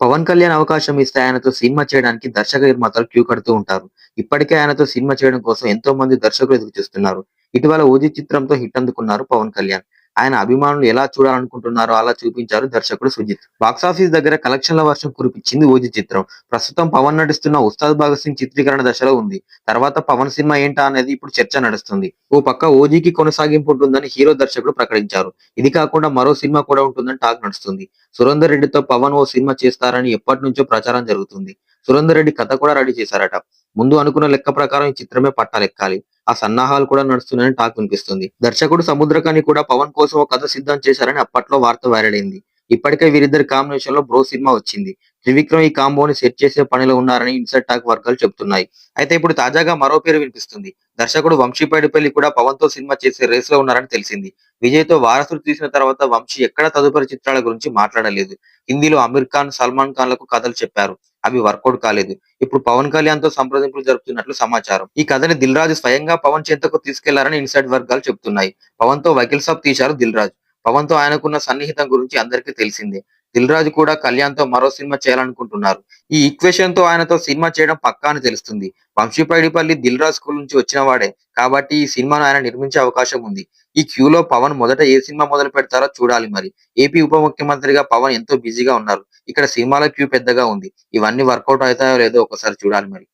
పవన్ కళ్యాణ్ అవకాశం ఇస్తే ఆయనతో సినిమా చేయడానికి దర్శక నిర్మాతలు క్యూ కడుతూ ఉంటారు. ఇప్పటికే ఆయనతో సినిమా చేయడం కోసం ఎంతో మంది దర్శకులు ఎదురు చూస్తున్నారు. ఇటీవల 'ఓజీ' చిత్రంతో హిట్ అందుకున్నారు పవన్ కళ్యాణ్. ఆయన అభిమానులు ఎలా చూడాలనుకుంటున్నారో అలా చూపించారు దర్శకుడు సుజిత్. బాక్సాఫీస్ దగ్గర కలెక్షన్ల వర్షం కురిపించింది 'ఓజీ' చిత్రం. ప్రస్తుతం పవన్ నటిస్తున్న 'ఉస్తాద్ భగత్ సింగ్' చిత్రీకరణ దశలో ఉంది. తర్వాత పవన్ సినిమా ఏంటా అనేది ఇప్పుడు చర్చ నడుస్తుంది. ఓ పక్క 'ఓజీ'కి కొనసాగింపు ఉంటుందని హీరో దర్శకుడు ప్రకటించారు. ఇది కాకుండా మరో సినిమా కూడా ఉంటుందని టాక్ నడుస్తుంది. సురేందర్ రెడ్డితో పవన్ ఓ సినిమా చేస్తారని ఎప్పటి నుంచో ప్రచారం జరుగుతుంది. సురేందర్ రెడ్డి కథ కూడా రెడీ చేశారట. ముందు అనుకున్న లెక్క ప్రకారం ఈ చిత్రమే పట్టాలెక్కాలి. ఆ సన్నాహాలు కూడా నడుస్తున్నాయని టాక్ వినిపిస్తుంది. దర్శకుడు సముద్రకాని కూడా పవన్ కోసం ఓ కథ సిద్ధం చేశారని అప్పట్లో వార్త వైరలైంది. ఇప్పటికే వీరిద్దరి కాంబినేషన్లో 'బ్రో' సినిమా వచ్చింది. త్రివిక్రమ్ ఈ కాంబోని సెట్ చేసే పనిలో ఉన్నారని ఇన్సైడ్ టాక్ వర్గాలు చెబుతున్నాయి. అయితే ఇప్పుడు తాజాగా మరో పేరు వినిపిస్తుంది. దర్శకుడు వంశీ పైడిపల్లి కూడా పవన్తో సినిమా చేసే రేస్లో ఉన్నారని తెలిసింది. విజయ్తో వారసులు తీసిన తర్వాత వంశీ ఎక్కడా తదుపరి చిత్రాల గురించి మాట్లాడలేదు. హిందీలో అమీర్ ఖాన్, సల్మాన్ ఖాన్లకు కథలు చెప్పారు. అవి వర్కౌట్ కాలేదు. ఇప్పుడు పవన్ కళ్యాణ్తో సంప్రదింపులు జరుపుతున్నట్లు సమాచారం. ఈ కథని దిల్ రాజు స్వయంగా పవన్ చెంతకు తీసుకెళ్ళారని ఇన్సైడ్ వర్గాలు చెబుతున్నాయి. పవన్తో 'వకీల్ సాబ్' తీశారు దిల్ రాజు. పవన్తో ఆయనకున్న సన్నిహితం గురించి అందరికీ తెలిసిందే. దిల్ రాజు కూడా కళ్యాణ్తో మరో సినిమా చేయాలనుకుంటున్నారు. ఈ ఈక్వేషన్తో ఆయనతో సినిమా చేయడం పక్కా అని తెలుస్తుంది. వంశీపైడిపల్లి దిల్ రాజు స్కూల్ నుంచి వచ్చిన వాడే కాబట్టి ఈ సినిమాను ఆయన నిర్మించే అవకాశం ఉంది. ఈ క్యూలో పవన్ మొదట ఏ సినిమా మొదలు పెడతారో చూడాలి మరి. ఏపీ ఉప ముఖ్యమంత్రిగా పవన్ ఎంతో బిజీగా ఉన్నారు. ఇక్కడ సినిమాల క్యూ పెద్దగా ఉంది. ఇవన్నీ వర్కౌట్ అవుతాయో లేదో ఒక్కసారి చూడాలి మరి.